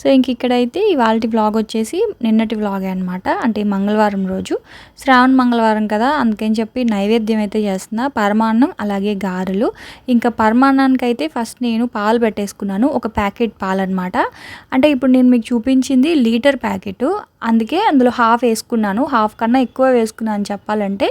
So ఇంక ఇక్కడైతే ఇవాళ వ్లాగ్ వచ్చేసి నిన్నటి వ్లాగే అనమాట అంటే మంగళవారం రోజు. శ్రావణ మంగళవారం కదా అందుకని చెప్పి నైవేద్యం అయితే చేస్తున్నా. పరమాన్నం అలాగే గారెలు. ఇంకా పరమాన్నానికి అయితే ఫస్ట్ నేను పాలు పెట్టేసుకున్నాను. ఒక ప్యాకెట్ పాలు అనమాట అంటే ఇప్పుడు నేను మీకు చూపించింది లీటర్ ప్యాకెట్. అందుకే అందులో హాఫ్ వేసుకున్నాను. హాఫ్ కన్నా ఎక్కువ వేసుకున్నాను చెప్పాలంటే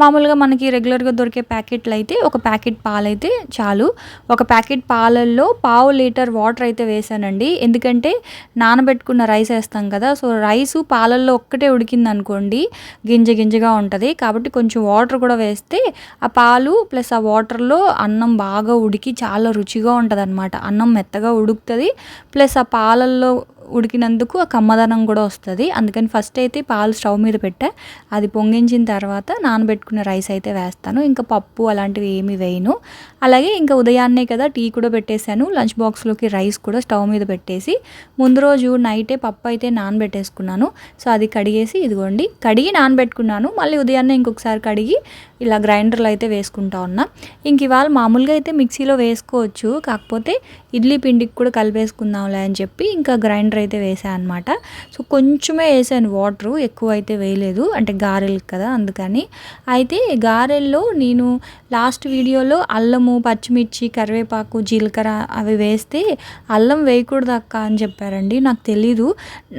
మామూలుగా మనకి రెగ్యులర్గా దొరికే ప్యాకెట్లు అయితే ఒక ప్యాకెట్ పాలు అయితే చాలు. ఒక ప్యాకెట్ పాలల్లో పావు లీటర్ వాటర్ అయితే వేసానండి. ఎందుకంటే నానబెట్టుకున్న రైస్ వేస్తాం కదా సో రైస్ పాలల్లో ఒక్కటే ఉడికింది అనుకోండి గింజ గింజగా ఉంటుంది. కాబట్టి కొంచెం వాటర్ కూడా వేస్తే ఆ పాలు ప్లస్ ఆ వాటర్లో అన్నం బాగా ఉడికి చాలా రుచిగా ఉంటుంది అన్నం మెత్తగా ఉడుకుతుంది ప్లస్ ఆ పాలల్లో ఉడికినందుకు ఆ కమ్మదనం కూడా వస్తుంది. అందుకని ఫస్ట్ అయితే పాలు స్టవ్ మీద పెట్టా. అది పొంగించిన తర్వాత నానబెట్టుకున్న రైస్ అయితే వేస్తాను. ఇంకా పప్పు అలాంటివి ఏమి వేయను. అలాగే ఇంకా ఉదయాన్నే కదా టీ కూడా పెట్టేశాను. లంచ్ బాక్స్లోకి రైస్ కూడా స్టవ్ మీద పెట్టేసి ముందు రోజు నైటే పప్పు అయితే నానబెట్టేసుకున్నాను. సో అది కడిగేసి ఇదిగోండి. కడిగి నానబెట్టుకున్నాను. మళ్ళీ ఉదయాన్నే ఇంకొకసారి కడిగి ఇలా గ్రైండర్లో అయితే వేసుకుంటా ఉన్నా. ఇంక ఇవాళ మామూలుగా అయితే మిక్సీలో వేసుకోవచ్చు. కాకపోతే ఇడ్లీ పిండికి కూడా కలిపేసుకుందాంలే అని చెప్పి ఇంకా గ్రైండర్ అయితే వేసాను అనమాట సో కొంచెమే వేసాను వాటరు ఎక్కువ అయితే వేయలేదు. అంటే గారెలు కదా అందుకని. అయితే గారెల్లో నేను లాస్ట్ వీడియోలో అల్లము పచ్చిమిర్చి కరివేపాకు జీలకర్ర అవి వేస్తే అల్లం వేయకూడదు అక్క అని చెప్పారండి. నాకు తెలీదు.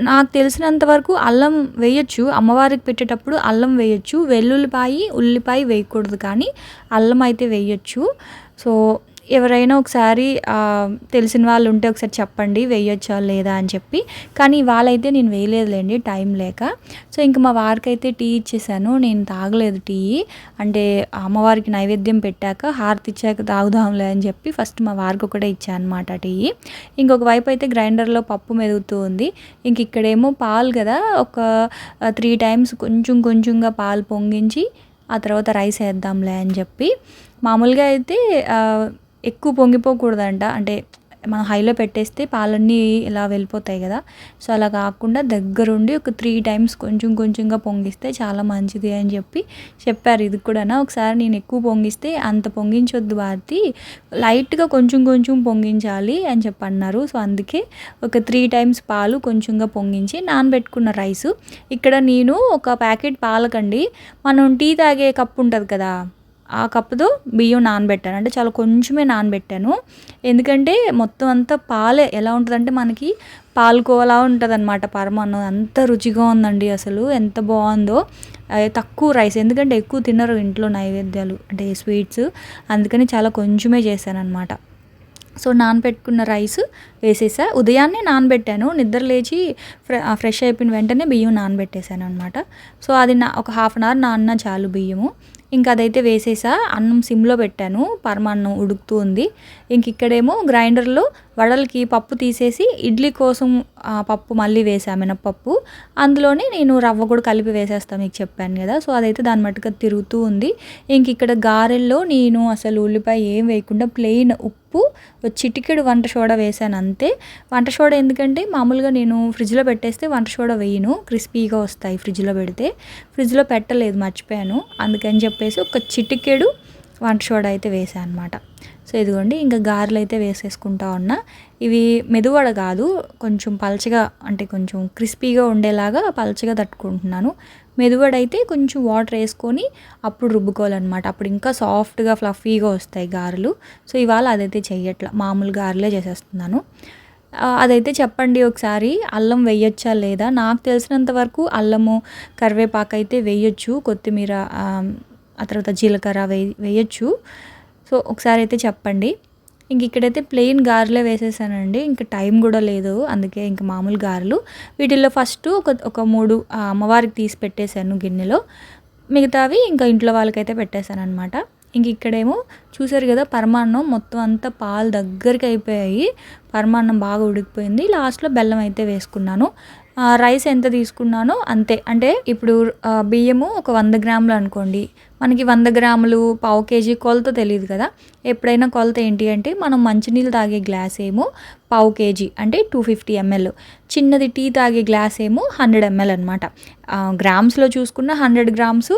నాకు తెలిసినంత వరకు అల్లం వేయచ్చు. అమ్మవారికి పెట్టేటప్పుడు అల్లం వేయచ్చు. వెల్లుల్లిపాయి ఉల్లిపాయ వేయకూడదు కానీ అల్లం అయితే వేయచ్చు. సో ఎవరైనా ఒకసారి తెలిసిన వాళ్ళు ఉంటే ఒకసారి చెప్పండి వేయొచ్చా లేదా అని చెప్పి. కానీ వాళ్ళైతే నేను వేయలేదులేండి టైం లేక. సో ఇంక మా వారికైతే టీ ఇచ్చేసాను నేను తాగలేదు టీ. అంటే అమ్మవారికి నైవేద్యం పెట్టాక హారతి ఇచ్చాక తాగుదాంలే అని చెప్పి ఫస్ట్ మా వారికి ఒకటే ఇచ్చాను అనమాట టీ ఇంకొక వైపు అయితే గ్రైండర్లో పప్పు మెదుగుతూ ఉంది. ఇంక ఇక్కడేమో పాలు కదా ఒక త్రీ టైమ్స్ కొంచెం కొంచెంగా పాలు పొంగించి ఆ తర్వాత రైస్ వేద్దాంలే అని చెప్పి. మామూలుగా అయితే ఎక్కువ పొంగిపోకూడదంట. అంటే మనం హైలో పెట్టేస్తే పాలన్నీ ఇలా వెళ్ళిపోతాయి కదా. సో అలా కాకుండా దగ్గరుండి ఒక త్రీ టైమ్స్ కొంచెం కొంచెంగా పొంగిస్తే చాలా మంచిది అని చెప్పి చెప్పారు. ఇది కూడా ఒకసారి నేను ఎక్కువ పొంగిస్తే అంత పొంగించొద్దు భారతి. లైట్గా కొంచెం కొంచెం పొంగించాలి అని చెప్పి అన్నారు సో అందుకే ఒక త్రీ టైమ్స్ పాలు కొంచెంగా పొంగించి నానబెట్టుకున్న రైసు. ఇక్కడ నేను ఒక ప్యాకెట్ పాలకండి. మనం టీ తాగే కప్పు ఉంటుంది కదా. ఆ కప్పుతో బియ్యం నానబెట్టాను. అంటే చాలా కొంచెమే నానబెట్టాను. ఎందుకంటే మొత్తం అంతా పాలే ఎలా ఉంటుందంటే మనకి పాలకోవలా ఉంటుంది అనమాట పరమాన్నం. అంత రుచిగా ఉందండి అసలు. ఎంత బాగుందో. తక్కువ రైస్. ఎందుకంటే ఎక్కువ తినరు ఇంట్లో నైవేద్యాలు అంటే స్వీట్స్. అందుకని చాలా కొంచెమే చేశాను అనమాట సో నానబెట్టుకున్న రైస్ వేసేసా. ఉదయాన్నే నానబెట్టాను. నిద్ర లేచి ఫ్రె ఫ్రెష్ అయిపోయిన వెంటనే బియ్యం నానబెట్టేశాను అనమాట సో అది నా ఒక హాఫ్ అన్ అవర్ నాన్న చాలు బియ్యము. ఇంకా అదైతే వేసేసా. అన్నం సిమ్లో పెట్టాను. పరమాన్నం ఉడుకుతూ ఉంది. ఇంక ఇక్కడేమో గ్రైండర్లో వడలకి పప్పు తీసేసి ఇడ్లీ కోసం పప్పు మళ్ళీ వేసా మినప్పప్పు. అందులోనే నేను రవ్వ కూడా కలిపి వేసేస్తాను మీకు చెప్పాను కదా. సో అదైతే దాని మట్టుగా తిరుగుతూ ఉంది. ఇంక ఇక్కడ గారెల్లో నేను అసలు ఉల్లిపాయ ఏం వేయకుండా ప్లెయిన్ ఉప్పు చిటికెడు వంట సోడా వేసాను అంతే. వంట సోడా ఎందుకంటే మామూలుగా నేను ఫ్రిడ్జ్లో పెట్టేస్తే వంట సోడా వేయను. క్రిస్పీగా వస్తాయి ఫ్రిడ్జ్లో పెడితే. ఫ్రిడ్జ్లో పెట్టలేదు మర్చిపోయాను. అందుకని చెప్పేసి ఒక చిటికెడు వంట సోడా అయితే వేసాను అనమాట సో ఇదిగోండి ఇంకా గారెలు అయితే వేసేసుకుంటా ఉన్నా. ఇవి మెదువడ కాదు కొంచెం పలచగా అంటే కొంచెం క్రిస్పీగా ఉండేలాగా పలచగా తట్టుకుంటున్నాను. మెదువడైతే కొంచెం వాటర్ వేసుకొని అప్పుడు రుబ్బుకోవాలన్నమాట. అప్పుడు ఇంకా సాఫ్ట్గా ఫ్లఫీగా వస్తాయి గారెలు. సో ఇవాళ అదైతే చెయ్యట్లా మామూలు గారెలే చేసేస్తున్నాను. అదైతే చెప్పండి ఒకసారి అల్లం వేయొచ్చా లేదా? నాకు తెలిసినంత వరకు అల్లము కరివేపాకు అయితే వేయొచ్చు. కొత్తిమీర ఆ తర్వాత జీలకర్ర వేయ వేయచ్చు. సో ఒకసారి అయితే చెప్పండి. ఇంక ఇక్కడైతే ప్లెయిన్ గారెలే వేసేసానండి. ఇంక టైం కూడా లేదు. అందుకే ఇంక మామూలు గారెలు. వీటిల్లో ఫస్ట్ ఒక ఒక మూడు అమ్మవారికి తీసి పెట్టేశాను గిన్నెలో. మిగతావి ఇంకా ఇంట్లో వాళ్ళకైతే పెట్టేశాను అనమాట ఇంక ఇక్కడేమో చూసారు కదా పరమాన్నం మొత్తం అంతా పాలు దగ్గరికి అయిపోయాయి. పరమాన్నం బాగా ఉడికిపోయింది. లాస్ట్లో బెల్లం అయితే వేసుకున్నాను. రైస్ ఎంత తీసుకున్నానో అంతే. అంటే ఇప్పుడు బియ్యము ఒక వంద గ్రాములు అనుకోండి. మనకి వంద గ్రాములు పావు కేజీ కొలత తెలియదు కదా. ఎప్పుడైనా కొలత ఏంటి అంటే మనం మంచినీళ్ళు తాగే గ్లాస్ ఏమో పావు కేజీ అంటే టూ ఫిఫ్టీ ఎంఎల్. చిన్నది టీ తాగే గ్లాస్ ఏమో హండ్రెడ్ ఎంఎల్ అనమాట గ్రామ్స్లో చూసుకున్న హండ్రెడ్ గ్రామ్స్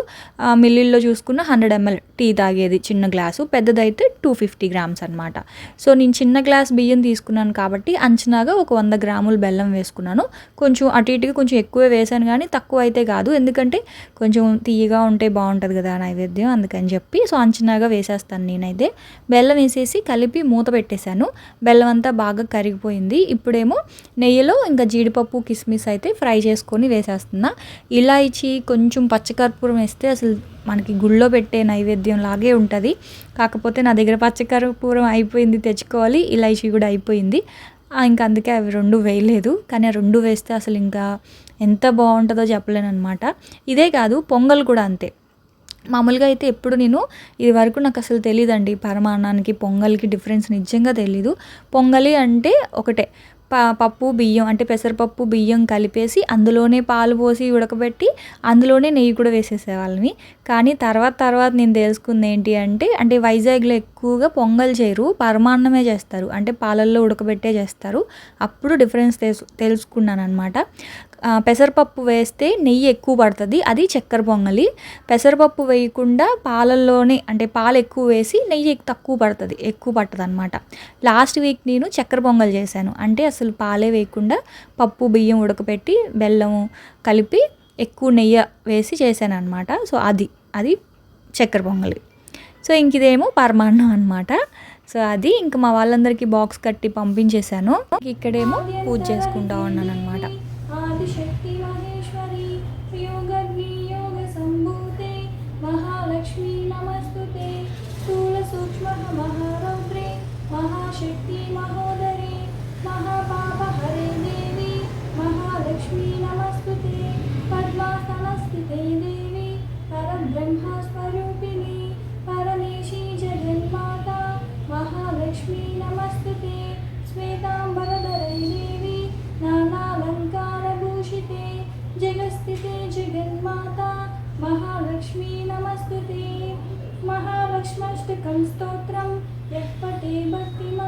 మిల్లీల్లో చూసుకున్న హండ్రెడ్ ఎంఎల్ టీ తాగేది చిన్న గ్లాసు. పెద్దదైతే టూ ఫిఫ్టీ గ్రామ్స్ అనమాట సో నేను చిన్న గ్లాస్ బియ్యం తీసుకున్నాను కాబట్టి అంచనాగా ఒక వంద గ్రాములు బెల్లం వేసుకున్నాను. కొంచెం అటు ఇటుగా కొంచెం ఎక్కువ వేసాను కానీ తక్కువ అయితే కాదు. ఎందుకంటే కొంచెం తీయగా ఉంటే బాగుంటుంది కదా నైవేద్యం అందుకని చెప్పి. సో అంచనాగా వేసేస్తాను నేనైతే. బెల్లం వేసేసి కలిపి మూత పెట్టేశాను. బెల్లం అంతా బాగా కరిగిపోయింది. ఇప్పుడేమో నెయ్యిలో ఇంకా జీడిపప్పు కిస్మిస్ అయితే ఫ్రై చేసుకొని వేసేస్తున్నా. ఇలాచి కొంచెం పచ్చకర్పూరం వేస్తే అసలు మనకి గుళ్ళో పెట్టే నైవేద్యం లాగే ఉంటుంది. కాకపోతే నా దగ్గర పచ్చకర్పూరం అయిపోయింది తెచ్చుకోవాలి. ఇలాచి కూడా అయిపోయింది. ఇంకా అందుకే అవి రెండు వేయలేదు. కానీ ఆ రెండు వేస్తే అసలు ఇంకా ఎంత బాగుంటుందో చెప్పలేను అనమాట ఇదే కాదు పొంగల్ కూడా అంతే. మామూలుగా అయితే ఎప్పుడు నేను ఇది వరకు నాకు అసలు తెలియదండి పరమాన్నానికి పొంగల్కి డిఫరెన్స్ నిజంగా తెలీదు. పొంగలి అంటే ఒకటే. ప పప్పు బియ్యం అంటే పెసరపప్పు బియ్యం కలిపేసి అందులోనే పాలు పోసి ఉడకబెట్టి అందులోనే నెయ్యి కూడా వేసేసేవాళ్ళని కానీ తర్వాత తర్వాత నేను తెలుసుకుంది ఏంటి అంటే అంటే వైజాగ్లో ఎక్కువగా పొంగల్ చేయరు పరమాన్నమే చేస్తారు. అంటే పాలల్లో ఉడకబెట్టే చేస్తారు. అప్పుడు డిఫరెన్స్ తెలుసు తెలుసుకున్నాను అనమాట పెసరపప్పు వేస్తే నెయ్యి ఎక్కువ పడుతుంది. అది చక్కెర పొంగలి. పెసరపప్పు వేయకుండా పాలల్లోనే అంటే పాలు ఎక్కువ వేసి నెయ్యి తక్కువ పడుతుంది ఎక్కువ పడుతుంది అనమాట లాస్ట్ వీక్ నేను చక్కెర పొంగల్ చేశాను. అంటే అసలు పాలే వేయకుండా పప్పు బియ్యం ఉడకపెట్టి బెల్లం కలిపి ఎక్కువ నెయ్యి వేసి చేశాను అనమాట సో అది అది చక్కెర పొంగలి. సో ఇంక ఇదేమో పరమాన్నం అనమాట సో అది ఇంకా మా వాళ్ళందరికీ బాక్స్ కట్టి పంపించేశాను. ఇక్కడేమో పూజ చేసుకుంటా ఉన్నాను అనమాట शक्ति महेश्वरी योग योगद्वियोगसम्भूते महालक्ष्मी नमस्तु ते स्थूलसूक्ष्मः महारौद्रे महाशक्ति महोदरे महापापहरे देवी, महालक्ष्मी नमस्तु ते पद्मासनस्थिते देवी, परब्रह्मास्म नमस्ते जगन्माता महालक्ष्मी नमस्ते ते। महालक्ष्मष्टकं स्तोत्रं यः पटे भक्तिम्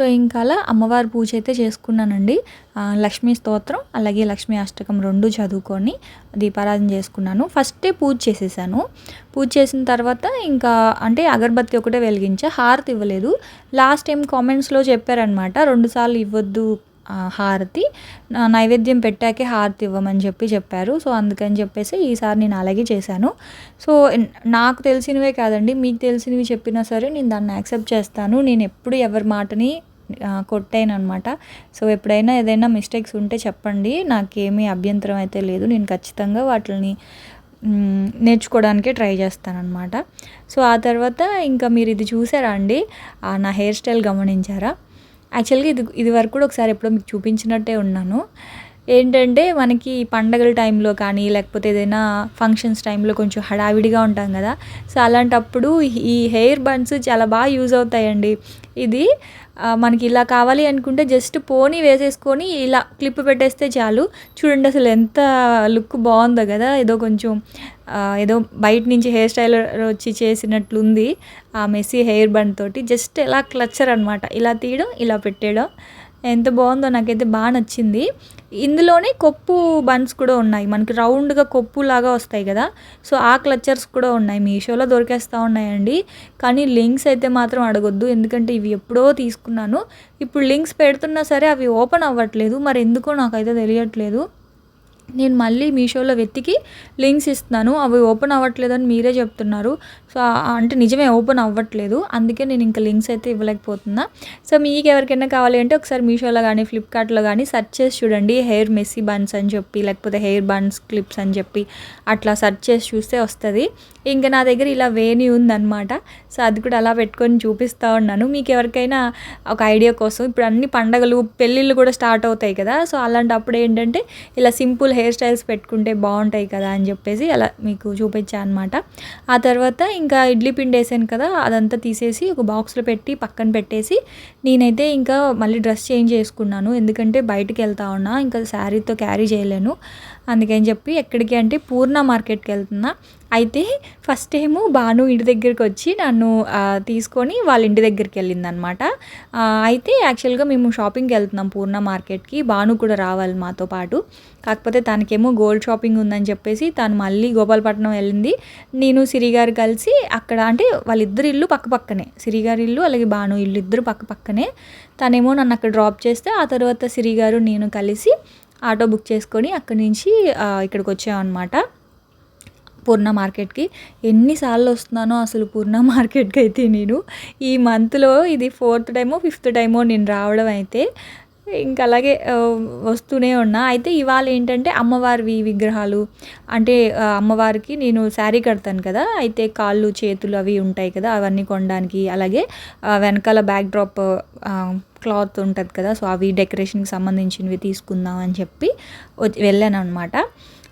సో ఇంకా అలా అమ్మవారి పూజ అయితే చేసుకున్నానండి. లక్ష్మీ స్తోత్రం అలాగే లక్ష్మీ అష్టకం రెండు చదువుకొని దీపారాధన చేసుకున్నాను. ఫస్టే పూజ చేసేసాను. పూజ చేసిన తర్వాత ఇంకా అంటే అగరబత్తి ఒకటే వెలిగించా హారతి ఇవ్వలేదు. లాస్ట్ టైం కామెంట్స్లో చెప్పారనమాట రెండుసార్లు ఇవ్వద్దు హారతి. నా నైవేద్యం పెట్టాకే హారతి ఇవ్వమని చెప్పి చెప్పారు. సో అందుకని చెప్పేసి ఈసారి నేను అలాగే చేశాను. సో నాకు తెలిసినవే కాదండి మీకు తెలిసినవి చెప్పినా సరే నేను దాన్ని యాక్సెప్ట్ చేస్తాను. నేను ఎప్పుడు ఎవరి మాటని కొట్టాను అనమాట సో ఎప్పుడైనా ఏదైనా మిస్టేక్స్ ఉంటే చెప్పండి. నాకేమీ అభ్యంతరం అయితే లేదు. నేను ఖచ్చితంగా వాటిని నేర్చుకోవడానికే ట్రై చేస్తానమాట సో ఆ తర్వాత ఇంకా మీరు ఇది చూసారా అండి? నా హెయిర్ స్టైల్ గమనించారా? యాక్చువల్గా ఇది ఇది వరకు కూడా ఒకసారి ఎప్పుడో మీకు చూపించినట్టే ఉన్నాను. ఏంటంటే మనకి పండగల టైంలో కానీ లేకపోతే ఏదైనా ఫంక్షన్స్ టైంలో కొంచెం హడావిడిగా ఉంటాం కదా. సో అలాంటప్పుడు ఈ హెయిర్ బన్స్ చాలా బాగా యూజ్ అవుతాయండి. ఇది మనకి ఇలా కావాలి అనుకుంటే జస్ట్ పోనీ వేసేసుకొని ఇలా క్లిప్ పెట్టేస్తే చాలు. చూడండి అసలు ఎంత లుక్ బాగుందో కదా. ఏదో కొంచెం ఏదో బయట నుంచి హెయిర్ స్టైలర్ వచ్చి చేసినట్లుంది ఆ మెస్సీ హెయిర్ బండ్ తోటి. జస్ట్ ఇలా క్లచ్చర్ అనమాట ఇలా తీయడం ఇలా పెట్టేయడం. ఎంత బాగుందో నాకైతే బాగా నచ్చింది. ఇందులోనే కొప్పు బన్స్ కూడా ఉన్నాయి. మనకి రౌండ్గా కొప్పు లాగా వస్తాయి కదా. సో ఆ క్లచర్స్ కూడా ఉన్నాయి. మీషోలో దొరికేస్తూ ఉన్నాయండి. కానీ లింక్స్ అయితే మాత్రం అడగొద్దు. ఎందుకంటే ఇవి ఎప్పుడో తీసుకున్నాను. ఇప్పుడు లింక్స్ పెడుతున్నా సరే అవి ఓపెన్ అవ్వట్లేదు. మరి ఎందుకో నాకైతే తెలియట్లేదు. నేను మళ్ళీ మీషోలో వెతికి లింక్స్ ఇస్తున్నాను. అవి ఓపెన్ అవ్వట్లేదని మీరే చెప్తున్నారు. సో అంటే నిజమే ఓపెన్ అవ్వట్లేదు. అందుకే నేను ఇంకా లింక్స్ అయితే ఇవ్వలేకపోతున్నా. సో మీకు ఎవరికైనా కావాలి అంటే ఒకసారి మీషోలో కానీ ఫ్లిప్కార్ట్లో కానీ సెర్చ్ చేసి చూడండి హెయిర్ మెస్సీ బన్స్ అని చెప్పి లేకపోతే హెయిర్ బన్స్ క్లిప్స్ అని చెప్పి అట్లా సెర్చ్ చేసి చూస్తే వస్తుంది. ఇంకా నా దగ్గర ఇలా వేణి ఉందన్నమాట. సో అది కూడా అలా పెట్టుకొని చూపిస్తూ ఉన్నాను. మీకు ఎవరికైనా ఒక ఐడియా కోసం ఇప్పుడు అన్ని పండగలు పెళ్ళిళ్ళు కూడా స్టార్ట్ అవుతాయి కదా. సో అలాంటప్పుడు ఏంటంటే ఇలా సింపుల్ హెయిర్ స్టైల్స్ పెట్టుకుంటే బాగుంటాయి కదా అని చెప్పేసి అలా మీకు చూపించాను అనమాట ఆ తర్వాత ఇంకా ఇడ్లీ పిండి వేసాను కదా అదంతా తీసేసి ఒక బాక్స్లో పెట్టి పక్కన పెట్టేసి నేనైతే ఇంకా మళ్ళీ డ్రెస్ చేంజ్ చేసుకున్నాను. ఎందుకంటే బయటకు వెళ్తా ఉన్నా ఇంకా శారీతో క్యారీ చేయలేను. అందుకని చెప్పి ఎక్కడికి అంటే పూర్ణ మార్కెట్కి వెళ్తున్నా. అయితే ఫస్ట్ ఏమో భాను ఇంటి దగ్గరికి వచ్చి నన్ను తీసుకొని వాళ్ళ ఇంటి దగ్గరికి వెళ్ళిందనమాట అయితే యాక్చువల్గా మేము షాపింగ్కి వెళ్తున్నాం పూర్ణ మార్కెట్కి. భాను కూడా రావాలి మాతో పాటు. కాకపోతే తనకేమో గోల్డ్ షాపింగ్ ఉందని చెప్పేసి తను మళ్ళీ గోపాలపట్నం వెళ్ళింది. నేను సిరి గారు కలిసి అక్కడ అంటే వాళ్ళిద్దరు ఇల్లు పక్క పక్కనే. సిరి గారి ఇల్లు అలాగే భాను ఇల్లు ఇద్దరు పక్క పక్కనే. తనేమో నన్ను అక్కడ డ్రాప్ చేస్తే ఆ తర్వాత సిరి గారు నేను కలిసి ఆటో బుక్ చేసుకొని అక్కడి నుంచి ఇక్కడికి వచ్చామన్నమాట. పూర్ణ మార్కెట్కి. ఎన్నిసార్లు వస్తున్నానో అసలు పూర్ణ మార్కెట్కి అయితే నేను. ఈ మంత్లో ఇది ఫోర్త్ టైమో ఫిఫ్త్ టైమో నేను రావడం అయితే ఇంకా అలాగే వస్తూనే ఉన్నా. అయితే ఇవాళ ఏంటంటే అమ్మవారివి విగ్రహాలు. అంటే అమ్మవారికి నేను శారీ కడతాను కదా అయితే కాళ్ళు చేతులు అవి ఉంటాయి కదా అవన్నీ కొనడానికి. అలాగే వెనకాల బ్యాక్ డ్రాప్ క్లాత్ ఉంటుంది కదా సో అవి డెకరేషన్కి సంబంధించినవి తీసుకుందాం అని చెప్పి వచ్చి- వెళ్ళాను అనమాట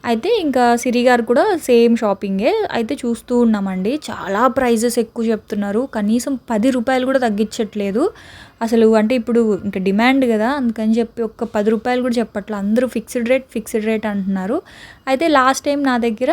అయితే ఇంకా సిరి గారు కూడా సేమ్ షాపింగే. అయితే చూస్తూ ఉన్నామండి. చాలా ప్రైజెస్ ఎక్కువ చెప్తున్నారు. కనీసం పది రూపాయలు కూడా తగ్గించట్లేదు. అసలు అంటే ఇప్పుడు ఇంకా డిమాండ్ కదా అందుకని చెప్పి ఒక్క పది రూపాయలు కూడా చెప్పట్లేదు అందరూ ఫిక్స్డ్ రేట్ ఫిక్స్డ్ రేట్ అంటున్నారు. అయితే లాస్ట్ టైం నా దగ్గర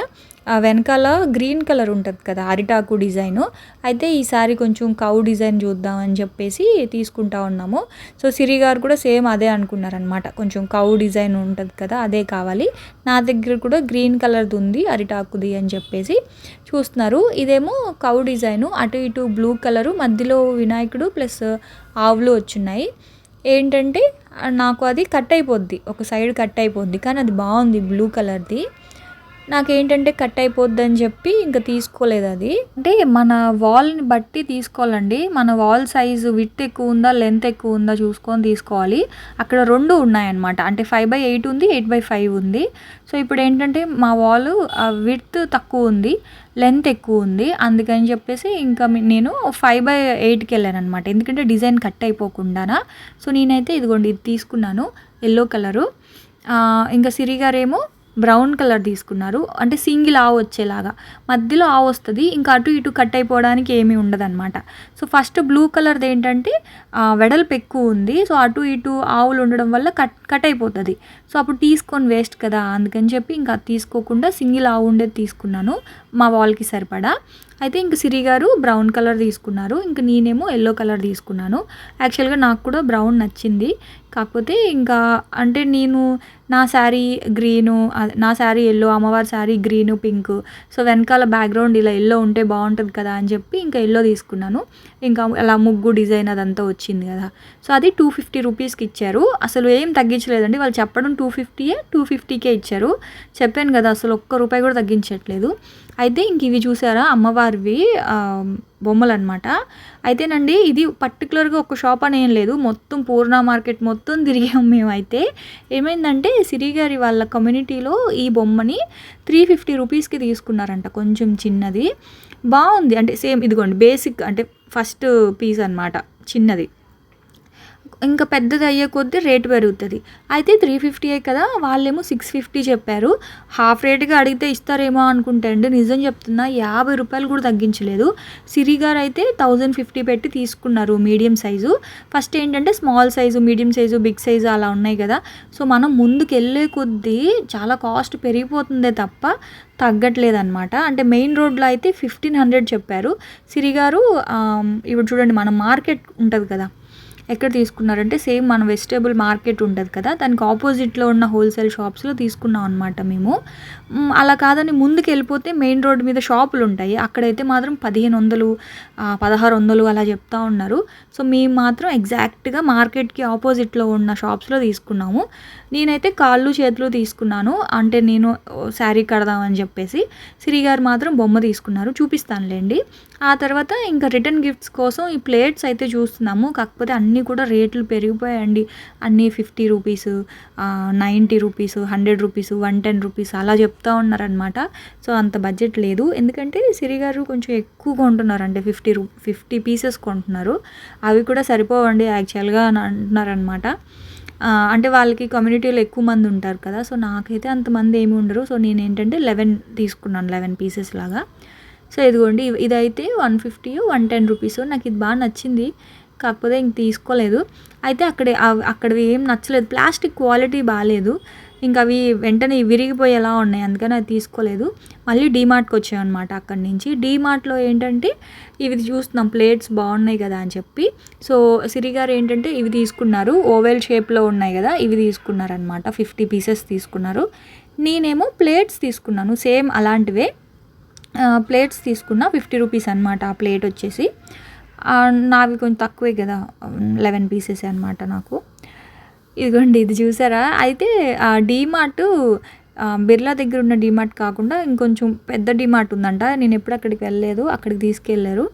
వెనకాల గ్రీన్ కలర్ ఉంటుంది కదా అరిటాకు డిజైను. అయితే ఈసారి కొంచెం కౌ డిజైన్ చూద్దామని చెప్పేసి తీసుకుంటా ఉన్నాము. సో సిరి గారు కూడా సేమ్ అదే అనుకున్నారనమాట కొంచెం కౌ డిజైన్ ఉంటుంది కదా అదే కావాలి. నా దగ్గర కూడా గ్రీన్ కలర్ది ఉంది అరిటాకుది అని చెప్పేసి. చూస్తున్నారు. ఇదేమో కౌ డిజైను. అటు ఇటు బ్లూ కలరు మధ్యలో వినాయకుడు ప్లస్ ఆవులు వచ్చున్నాయి. ఏంటంటే నాకు అది కట్ అయిపోద్ది. ఒక సైడ్ కట్ అయిపోద్ది. కానీ అది బాగుంది బ్లూ కలర్ది. నాకేంటంటే కట్ అయిపోద్ది అని చెప్పి ఇంకా తీసుకోలేదు అది. అంటే మన వాల్ని బట్టి తీసుకోవాలండి. మన వాల్ సైజు విత్ ఎక్కువ ఉందా లెంత్ ఎక్కువ ఉందా చూసుకొని తీసుకోవాలి. అక్కడ రెండు ఉన్నాయన్నమాట. అంటే ఫైవ్ బై ఎయిట్ ఉంది ఎయిట్ బై ఫైవ్ ఉంది. సో ఇప్పుడు ఏంటంటే మా వాల్ విత్ తక్కువ ఉంది. లెంత్ ఎక్కువ ఉంది. అందుకని చెప్పేసి ఇంకా నేను ఫైవ్ బై ఎయిట్కి వెళ్ళాను అనమాట ఎందుకంటే డిజైన్ కట్ అయిపోకుండానా. సో నేనైతే ఇదిగోండి ఇది తీసుకున్నాను. Yellow colour. ఇంకా సిరి గారేమో బ్రౌన్ కలర్ తీసుకున్నారు. అంటే సింగిల్ ఆవు వచ్చేలాగా. మధ్యలో ఆవు వస్తుంది. ఇంకా అటు ఇటు కట్ అయిపోవడానికి ఏమీ ఉండదన్నమాట. సో ఫస్ట్ బ్లూ కలర్ది ఏంటంటే వెడల్పు ఎక్కువ ఉంది. సో అటు ఇటు ఆవులు ఉండడం వల్ల కట్ కట్ అయిపోతుంది. సో అప్పుడు తీసుకొని వేస్ట్ కదా అందుకని చెప్పి ఇంకా తీసుకోకుండా సింగిల్ ఆవు ఉండేది తీసుకున్నాను. మా వాల్కి సరిపడా. అయితే ఇంక సిరి గారు బ్రౌన్ కలర్ తీసుకున్నారు. ఇంక నేనేమో ఎల్లో కలర్ తీసుకున్నాను. యాక్చువల్గా నాకు కూడా బ్రౌన్ నచ్చింది. కాకపోతే ఇంకా అంటే నేను నా శారీ గ్రీను నా శారీ ఎల్లో అమ్మవారి శారీ గ్రీను పింక్. సో వెనకాల బ్యాక్గ్రౌండ్ ఇలా ఎల్లో ఉంటే బాగుంటుంది కదా అని చెప్పి ఇంకా ఎల్లో తీసుకున్నాను. ఇంకా అలా ముగ్గు డిజైన్ అదంతా వచ్చింది కదా. సో అది టూ ఫిఫ్టీ రూపీస్కి ఇచ్చారు. అసలు ఏం తగ్గించలేదండి. వాళ్ళు చెప్పడం టూ ఫిఫ్టీయే టూ ఫిఫ్టీకే ఇచ్చారు. చెప్పాను కదా అసలు ఒక్క రూపాయి కూడా తగ్గించట్లేదు. అయితే ఇంక ఇవి చూసారా అమ్మవారివి బొమ్మలు అనమాట అయితేనండి ఇది పర్టికులర్గా ఒక షాప్ అని ఏం లేదు. మొత్తం పూర్ణ మార్కెట్ మొత్తం తిరిగాం మేమైతే. ఏమైందంటే సిరిగారి వాళ్ళ కమ్యూనిటీలో ఈ బొమ్మని త్రీ ఫిఫ్టీ రూపీస్కి తీసుకున్నారంట కొంచెం చిన్నది. బాగుంది. అంటే సేమ్ ఇదిగోండి బేసిక్ అంటే ఫస్ట్ పీస్ అన్నమాట చిన్నది. ఇంకా పెద్దది అయ్యే కొద్దీ రేట్ పెరుగుతుంది. అయితే త్రీ ఫిఫ్టీయే కదా వాళ్ళేమో సిక్స్ ఫిఫ్టీ చెప్పారు. హాఫ్ రేట్గా అడిగితే ఇస్తారేమో అనుకుంటే అండి. నిజం చెప్తున్నా యాభై రూపాయలు కూడా తగ్గించలేదు. సిరి గారు అయితే థౌజండ్ ఫిఫ్టీ పెట్టి తీసుకున్నారు మీడియం సైజు. ఫస్ట్ ఏంటంటే small size medium size big size అలా ఉన్నాయి కదా. సో మనం ముందుకు వెళ్ళే కొద్దీ చాలా కాస్ట్ పెరిగిపోతుందే తప్ప తగ్గట్లేదు అనమాట అంటే మెయిన్ రోడ్లో అయితే ఫిఫ్టీన్ హండ్రెడ్ చెప్పారు. సిరి గారు ఇప్పుడు చూడండి మన మార్కెట్ ఉంటుంది కదా. ఎక్కడ తీసుకున్నారంటే సేమ్ మన వెజిటేబుల్ మార్కెట్ ఉంటుంది కదా దానికి ఆపోజిట్లో ఉన్న హోల్సేల్ షాప్స్లో తీసుకున్నాం అనమాట మేము. అలా కాదని ముందుకు వెళ్ళిపోతే మెయిన్ రోడ్ మీద షాపులు ఉంటాయి అక్కడైతే మాత్రం పదిహేను వందలు పదహారు వందలు అలా చెప్తా ఉన్నారు. సో మేము మాత్రం ఎగ్జాక్ట్గా మార్కెట్కి ఆపోజిట్లో ఉన్న షాప్స్లో తీసుకున్నాము. నేనైతే కాళ్ళు చేతులు తీసుకున్నాను. అంటే నేను శారీ కడదామని చెప్పేసి సిరిగారు మాత్రం బొమ్మ తీసుకున్నారు. చూపిస్తానులేండి. ఆ తర్వాత ఇంకా రిటర్న్ గిఫ్ట్స్ కోసం ఈ ప్లేట్స్ అయితే చూస్తున్నాము. కాకపోతే అన్నీ కూడా రేట్లు పెరిగిపోయాయండి. అన్నీ fifty rupees ninety rupees hundred rupees one ten rupees అలా చెప్తా ఉన్నారనమాట సో అంత బడ్జెట్ లేదు. ఎందుకంటే సిరి గారు కొంచెం ఎక్కువ కొంటున్నారు అంటే ఫిఫ్టీ రూ ఫిఫ్టీ పీసెస్ కొంటున్నారు. అవి కూడా సరిపోవండి యాక్చువల్గా అని అంటున్నారనమాట అంటే వాళ్ళకి కమ్యూనిటీలో ఎక్కువ మంది ఉంటారు కదా. సో నాకైతే అంతమంది ఏమి ఉండరు. సో నేను ఏంటంటే లెవెన్ తీసుకున్నాను లెవెన్ పీసెస్ లాగా. సో ఇదిగోండి ఇదైతే one fifty one ten rupees నాకు ఇది బాగా నచ్చింది. కాకపోతే ఇంక తీసుకోలేదు. అయితే అక్కడ అక్కడవి ఏం నచ్చలేదు. ప్లాస్టిక్ క్వాలిటీ బాగాలేదు ఇంకా అవి వెంటనే విరిగిపోయేలా ఉన్నాయి. అందుకని అది తీసుకోలేదు. మళ్ళీ డీమార్ట్కి వచ్చాయన్నమాట అక్కడి నుంచి. డీమార్ట్లో ఏంటంటే ఇవి చూస్తున్నాం. ప్లేట్స్ బాగున్నాయి కదా అని చెప్పి. సో సిరిగారు ఏంటంటే ఇవి తీసుకున్నారు. ఓవెల్ షేప్లో ఉన్నాయి కదా ఇవి తీసుకున్నారనమాట ఫిఫ్టీ పీసెస్ తీసుకున్నారు. నేనేమో ప్లేట్స్ తీసుకున్నాను. సేమ్ అలాంటివే. ప్లేట్స్ తీసుకున్న ఫిఫ్టీ రూపీస్ అనమాట ఆ ప్లేట్ వచ్చేసి. నావి కొంచెం తక్కువే కదా లెవెన్ పీసెస్ అనమాట నాకు. ఇదిగోండి ఇది చూసారా? అయితే ఆ డీమార్ట్ బిర్లా దగ్గర ఉన్న డీమార్ట్ కాకుండా ఇంకొంచెం పెద్ద డీమార్ట్ ఉందంట. నేను ఎప్పుడు అక్కడికి వెళ్ళలేదు అక్కడికి తీసుకెళ్ళారు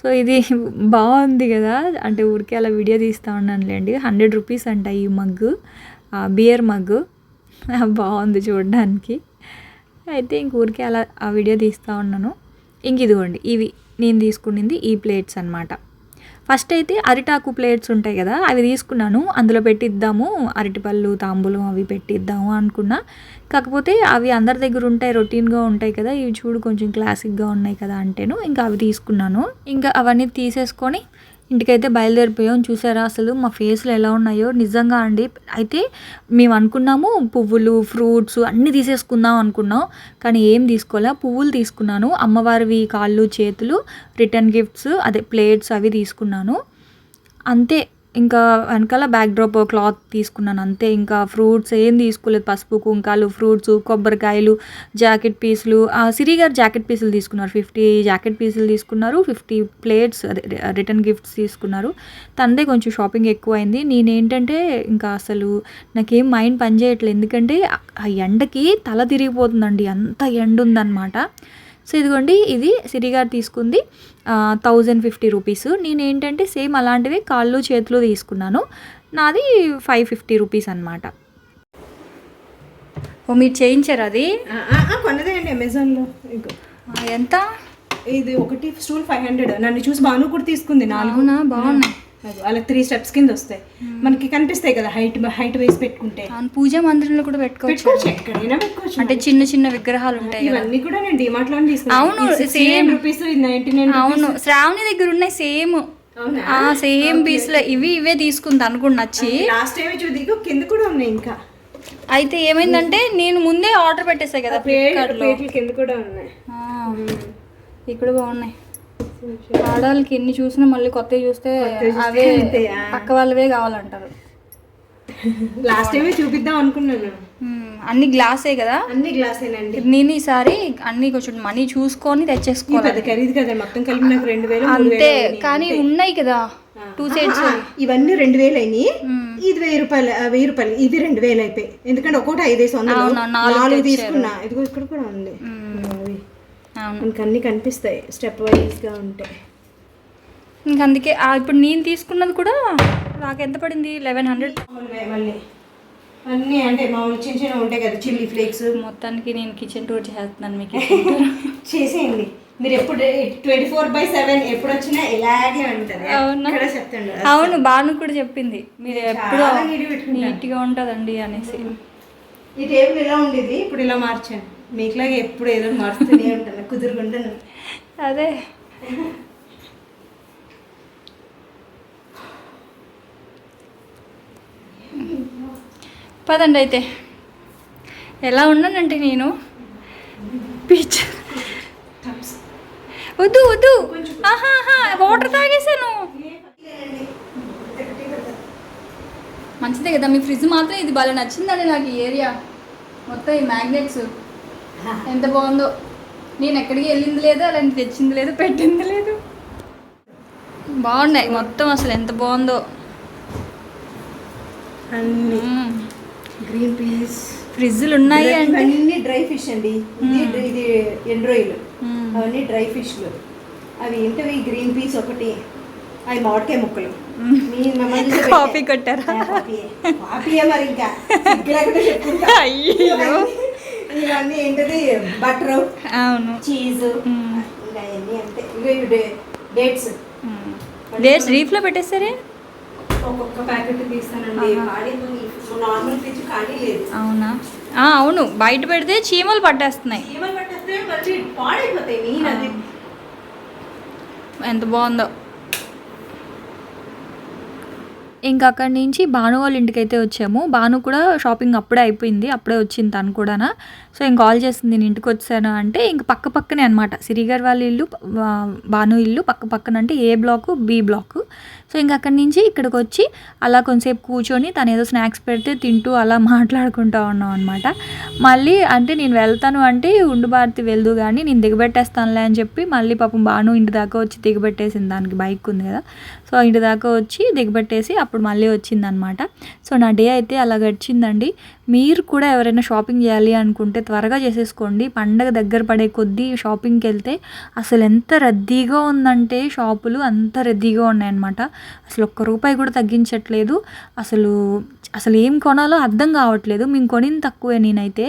సో ఇది బాగుంది కదా. అంటే ఊరికే అలా వీడియో తీస్తూ ఉన్నానులేండి. హండ్రెడ్ రూపీస్ అంట ఈ మగ్గు బియర్ మగ్గు. బాగుంది చూడడానికి. అయితే ఇంక ఊరికే అలా ఆ వీడియో తీస్తూ ఉన్నాను. ఇంక ఇదిగోండి ఇవి నేను తీసుకునింది ఈ ప్లేట్స్ అన్నమాట. ఫస్ట్ అయితే అరిటాకు ప్లేట్స్ ఉంటాయి కదా అవి తీసుకున్నాను. అందులో పెట్టిద్దాము అరటిపళ్ళు తాంబూలం అవి పెట్టిద్దాము అనుకున్నా. కాకపోతే అవి అందరి దగ్గర ఉంటాయి రొటీన్గా ఉంటాయి కదా ఇవి చూడు కొంచెం క్లాసిక్గా ఉన్నాయి కదా అంటేను ఇంకా అవి తీసుకున్నాను. ఇంకా అవన్నీ తీసేసుకొని ఇంటికైతే బయలుదేరిపోయాం. చూసారా అసలు మా ఫేస్లు ఎలా ఉన్నాయో. నిజంగా అండి అయితే మేము అనుకున్నాము పువ్వులు ఫ్రూట్స్ అన్నీ తీసేసుకుందాం అనుకున్నాం. కానీ ఏం తీసుకోలే. పువ్వులు తీసుకున్నాను. అమ్మవారివి కాళ్ళు చేతులు రిటర్న్ గిఫ్ట్స్ అదే ప్లేట్స్ అవి తీసుకున్నాను. అంతే. ఇంకా వెనకాల బ్యాక్ డ్రాప్ క్లాత్ తీసుకున్నాను. అంతే ఇంకా ఫ్రూట్స్ ఏం తీసుకోలేదు. పసుపు కుంకాలు ఫ్రూట్స్ కొబ్బరికాయలు జాకెట్ పీసులు ఆ, సిరి గారు జాకెట్ పీసులు తీసుకున్నారు. ఫిఫ్టీ జాకెట్ పీసులు తీసుకున్నారు. ఫిఫ్టీ ప్లేట్స్ అదే రిటర్న్ గిఫ్ట్స్ తీసుకున్నారు. తనదే కొంచెం షాపింగ్ ఎక్కువైంది. నేనేంటంటే ఇంకా అసలు నాకేం మైండ్ పనిచేయట్లేదు. ఎందుకంటే ఆ ఎండకి తల తిరిగిపోతుందండి. అంత ఎండ ఉందన్నమాట సో ఇదిగోండి ఇది సిరిగారు తీసుకుంది థౌజండ్ ఫిఫ్టీ రూపీస్ నేను ఏంటంటే సేమ్ అలాంటివి కాళ్ళు చేతులు తీసుకున్నాను. నాది ఫైవ్ ఫిఫ్టీ రూపీస్ అనమాట ఓ మీరు చేయించారు అది? ఆ, ఆ, ఆ, కొన్నదే అండి అమెజాన్లో ఎంత? ఇది ఒకటి స్టూల్ ఫైవ్ హండ్రెడ్ నన్ను చూసి భాను కూడా తీసుకుంది నాలుగు. అవునా? బాగున్నాయి. అలా త్రీ స్టెప్స్ కింద వస్తాయి. మనకి కనిపిస్తాయి కదా హైట్ హైట్ వేసి పెట్టుకుంటే. పూజా మందిరంలో కూడా పెట్టుకోవచ్చు ఎక్కడైనా పెట్టుకోవచ్చు అంటే చిన్న చిన్న విగ్రహాలు ఉంటాయి ఇవన్నీ కూడా నేను డిమార్ట్లో అవును, same. రూపీస్ నైన్టీ నైన్ అవును శ్రావణి దగ్గర ఉన్నాయి సేమ్ ఆ సేమ్ పీస్లో ఇవి ఇవే తీసుకుంది అనుకుని నచ్చి. లాస్ట్ టైం చూది కింద కూడా ఉన్నాయి ఇంకా. అయితే ఏమైందంటే నేను ముందే ఆర్డర్ పెట్టేసాయి కదా ఫ్లిప్కార్ట్లో కింద కూడా ఉన్నాయి. ఇక్కడ బాగున్నాయి. ఆడవాళ్ళకి ఎన్ని చూసినా మళ్ళీ కొత్తవి చూస్తే అవే? పక్క వాళ్ళవే కావాలంటారు. లాస్ట్ టైమే చూపిద్దాం అనుకున్నాను. అన్ని గ్లాసే కదా? అన్ని గ్లాసేనండి. నేను ఈసారి అన్ని కొంచెం మనీ చూసుకొని తెచ్చేసుకోవాలి. ఖరీదు కదా మొత్తం కలిపి నాకు రెండు వేలు అంతే. కానీ ఉన్నాయి కదా టూ సైడ్స్ ఇవన్నీ రెండు వేలు అయినాయి. ఇది వెయ్యి రూపాయలు వెయ్యి రూపాయలు ఇది రెండు వేలు అయిపోయి ఎందుకంటే ఒక్కొక్కటి ఐదేసి వందలు. నాలుగు. తీసుకున్నా. ఇదిగో ఇక్కడ కూడా ఉంది. మనకి అన్ని కనిపిస్తాయి స్టెప్ వైజ్గా ఉంటాయి ఇంక అందుకే ఇప్పుడు నేను తీసుకున్నది కూడా నాకు ఎంత పడింది? లెవెన్ హండ్రెడ్ మళ్ళీ అన్ని అంటే మామూలు చిన్న చిన్న ఉంటాయి కదా చిల్లీ ఫ్లేక్స్ మొత్తానికి నేను కిచెన్ టూర్ చేస్తున్నాను మీకు. చేసేయండి. మీరు ఎప్పుడు ట్వంటీ ఫోర్ బై సెవెన్ ఎప్పుడు వచ్చినా ఇలాగే ఉంటుంది. అవునా? అవును బాను కూడా చెప్పింది. మీరు ఎప్పుడు. నీట్గా ఉంటుందండి అనేసి. ఈ టేబుల్ ఇలా ఉండేది ఇప్పుడు ఇలా మార్చాను. మీకులాగా ఎప్పుడు ఏదో మారుస్తూనే ఉంటాను కుదురుకుంటాను అదే. పదండి అయితే. ఎలా ఉన్నానంటే నేను? పిచ్ వద్దు వద్దు. వాటర్ తాగేసాను మంచిదే కదా మీ ఫ్రిడ్జ్ మాత్రం ఇది బాగా నచ్చిందండి నాకు ఈ ఏరియా. మొత్తం ఈ మ్యాగ్నెట్స్ ఎంత బాగుందో. నేను ఎక్కడికి వెళ్ళింది లేదు అలాంటి తెచ్చింది లేదు పెట్టింది లేదు. బాగున్నాయి మొత్తం అసలు ఎంత బాగుందో. అన్ని. గ్రీన్ పీస్ ఫ్రిడ్జ్లు ఉన్నాయి అంటే. అన్ని డ్రై ఫిష్ అండి. ఇది ఇది ఎండ్రాయిల్. అవన్నీ డ్రై ఫిష్లు. అవి ఏంటవి? గ్రీన్ పీస్ ఒకటి. అవి మామిడికాయ ముక్కలు. కాఫీ కొట్టారా? కాఫీయే మరి ఇంకా. అయ్యో. ఇవన్నీ- ఏంటది? బటర్ అవును. చీజ్ అంతే. ఇవి డేట్స్. డేట్స్ రీఫ్లో పెట్టేస్తారే? ఒక్కొక్క ప్యాకెట్ తీస్తానండి. నార్మల్ ఫ్రిడ్జ్ ఖాళీ లేదు. అవునా? ఆ, అవును. బయట పెడితే చీమలు పట్టేస్తున్నాయి. ఏమని పట్టేస్తే మళ్ళీ పాడైపోతాయి. ఎంత బాగుందో. ఇంకా అక్కడి నుంచి భాను వాళ్ళ ఇంటికి అయితే వచ్చాము. భాను కూడా షాపింగ్ అప్పుడే అయిపోయింది. అప్పుడే వచ్చింది తను కూడా సో ఇంక కాల్ చేసింది నేను ఇంటికి వచ్చాను అంటే ఇంక పక్క పక్కనే అనమాట సిరిగారి వాళ్ళ ఇల్లు భాను ఇల్లు పక్క పక్కన అంటే A block B block. So ఇంక అక్కడి నుంచి ఇక్కడికి వచ్చి అలా కొంతసేపు కూర్చొని తను ఏదో స్నాక్స్ పెడితే తింటూ అలా మాట్లాడుకుంటూ ఉన్నాం అనమాట మళ్ళీ అంటే నేను వెళ్తాను అంటే ఉండు భారతి వెళ్దు కానీ నేను దిగబెట్టేస్తానులే అని చెప్పి మళ్ళీ పాపం బాను ఇంటి దాకా వచ్చి దిగబెట్టేసింది. దానికి బైక్ ఉంది కదా. సో ఇంటి దాకా వచ్చి దిగబెట్టేసి అప్పుడు మళ్ళీ వచ్చిందనమాట సో నా డే అయితే అలా గడిచిందండి. మీరు కూడా ఎవరైనా షాపింగ్ చేయాలి అనుకుంటే త్వరగా చేసేసుకోండి. పండగ దగ్గర పడే కొద్దీ షాపింగ్కి వెళ్తే అసలు ఎంత రద్దీగా ఉందంటే షాపులు అంత రద్దీగా ఉన్నాయన్నమాట. అసలు ఒక్క రూపాయి కూడా తగ్గించట్లేదు. అసలు అసలు ఏం కొనాలో అర్థం కావట్లేదు. మేము కొనింది తక్కువే నేనైతే.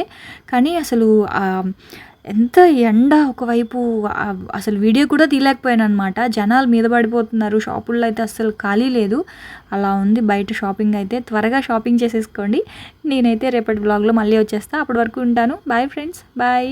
కానీ అసలు ఎంత ఎండ ఒకవైపు అసలు వీడియో కూడా తీయలేకపోయాను అనమాట జనాలు మీద పడిపోతున్నారు. షాపుల్లో అయితే అసలు ఖాళీ లేదు. అలా ఉంది. బయట షాపింగ్ అయితే త్వరగా షాపింగ్ చేసేసుకోండి. నేనైతే రేపటి బ్లాగ్లో మళ్ళీ వచ్చేస్తా. అప్పటి వరకు ఉంటాను. Bye friends bye